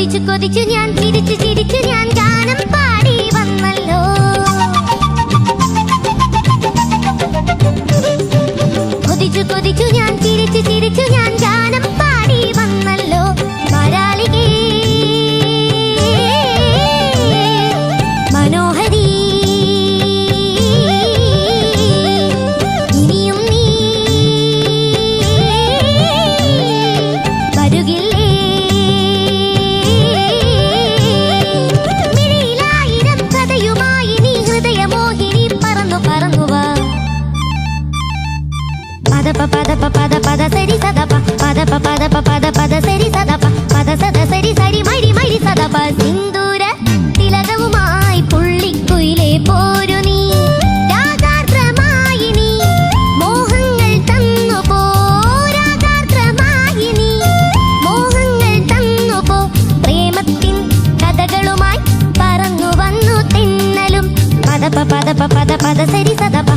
കൊതിച്ചു കൊതിച്ചു ഞാൻ തിരിച്ചു തിരിച്ചു ഞാൻ ഗാനം പാടി വന്നല്ലോ. കൊതിച്ചു കൊതിച്ചു ഞാൻ തിരിച്ചു തിരിച്ചു ഞാൻ ഗാനം പാടി വന്നല്ലോ. മനോഹരി നീ വരുകില്ല പ്രഭ സിന്ദൂര തിലകവുമായി പുള്ളിക്കുയിലെ പോരു നീ. രാഗാർദ്രമായിനി മോഹങ്ങൾ തന്നു പോ. രാഗാർദ്രമായിനി മോഹങ്ങൾ പോ. കഥകളുമായി പറന്നു വന്നു പദ പദ സരി സദപ.